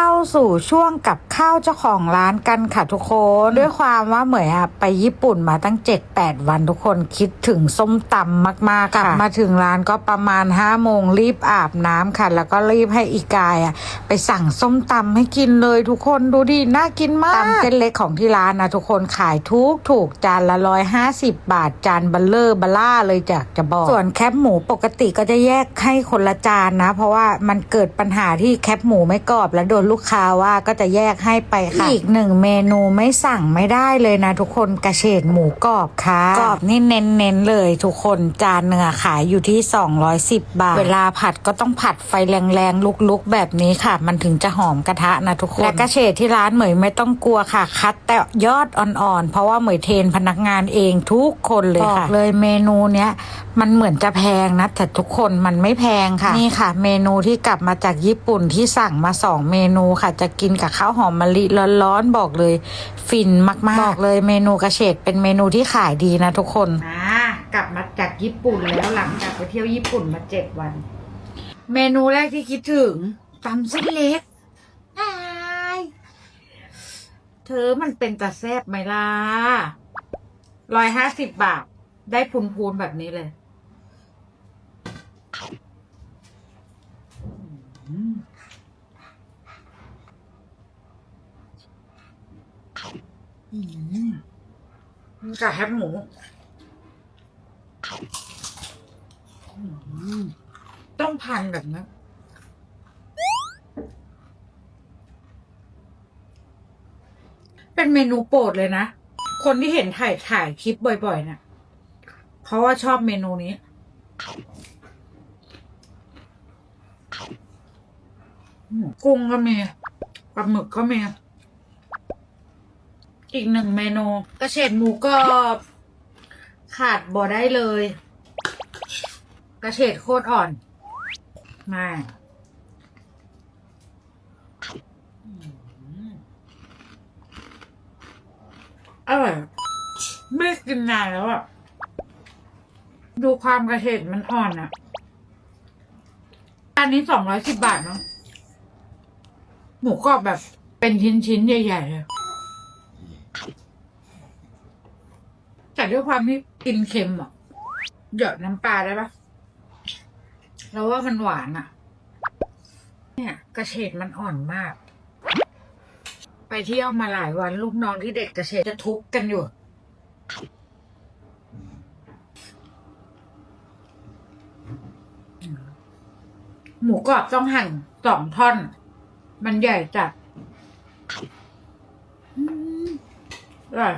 เข้าสู่ช่วงกับข้าวเจ้าของร้านกันค่ะทุกคน ด้วยความว่าเหมยอะไปญี่ปุ่นมาตั้ง 7-8 วันทุกคนคิดถึงส้มตำมากๆค่ะกลับมาถึงร้านก็ประมาณ5โมงรีบอาบน้ำค่ะ แล้วก็รีบให้อีกายอะไปสั่งส้มตำให้กินเลยทุกคนดูดิน่ากินมากตำเส้นเล็กของที่ร้านนะทุกคนขายทุกถูกจานละร้อยห้าสิบบาทจานเบัลเลอร์เบล่าเลยจากจะบอก ส่วนแคปหมูปกติก็จะแยกให้คนละจานนะ เพราะว่ามันเกิดปัญหาที่แคปหมูไม่กรอบแล้วโดนลูกค้าว่าก็จะแยกให้ไปค่ะ อีกหนึ่งเมนูไม่สั่งไม่ได้เลยนะ ทุกคนกระเฉดหมูกรอบค่ะกรอบนี่เน้นๆเลยทุกคนจานเนื้อะขายอยู่ที่ 210 บาท เวลาผัดก็ต้องผัดไฟแรงๆลุกๆ แบบนี้ค่ะ มันถึงจะหอมกระทะนะทุกคนและกระเฉดที่ร้านเหมยไม่ต้องกลัวค่ะ คัดแต่ยอดอ่อนๆเพราะว่าเหมยเทรนพนักงานเองทุกคนเลยค่ะบอกเลยเมนูเนี้ย มันเหมือนจะแพงนะแต่ทุกคนมันไม่แพงค่ะ นี่ค่ะ เมนูที่กลับมาจากญี่ปุ่นที่สั่งมาสองเมนูค่ะ จะกินกับข้าวหอมมะลิร้อนๆบอกเลย ฟินมากๆบอกเลยเมนูกระเฉดเป็นเมนูที่ขายดีนะทุกคนอ่ากลับมาจากญี่ปุ่นแล้วหลังจากไปเที่ยวญี่ปุ่นมาเจ็ดวัน เมนูแรกที่คิดถึงตำเส้นเล็กอ้ายเธอมันเป็นตาแซบไหมล่ะร้อยห้าสิบบาท ได้พูนๆแบบนี้เลย อืมกับแฮมหมูอืมต้องพันแบบนั้นเป็นเมนูโปรดเลยนะ คนที่เห็นถ่ายถ่ายคลิปบ่อยๆเนะ่ะ เพราะว่าชอบเมนูนี้ กุ้งก็มีปลาหมึกก็มี อีกหนึ่งเมนูกระเฉดหมูกรอบขาดบ่ได้เลย กระเฉดโคตรอ่อน มาอืมอร่อยไม่กินนานแล้วอะดูความกระเฉดมันอ่อนอะอันนี้สองร้อยสิบบาทเนาะ หมูกรอบแบบเป็นชิ้นๆ ใหญ่ๆเลยแต่ด้วยความที่กินเค็มอะหยอดน้ำปลาได้ปะแล้วว่ามันหวานอะ เนี่ย กระเฉดมันอ่อนมาก ไปเที่ยวมาหลายวันลูกน้องที่เด็กกระเฉดจะทุบกันอยู่หมูกรอบต้องหั่นสองท่อน มันใหญ่จัดอืมอร่อย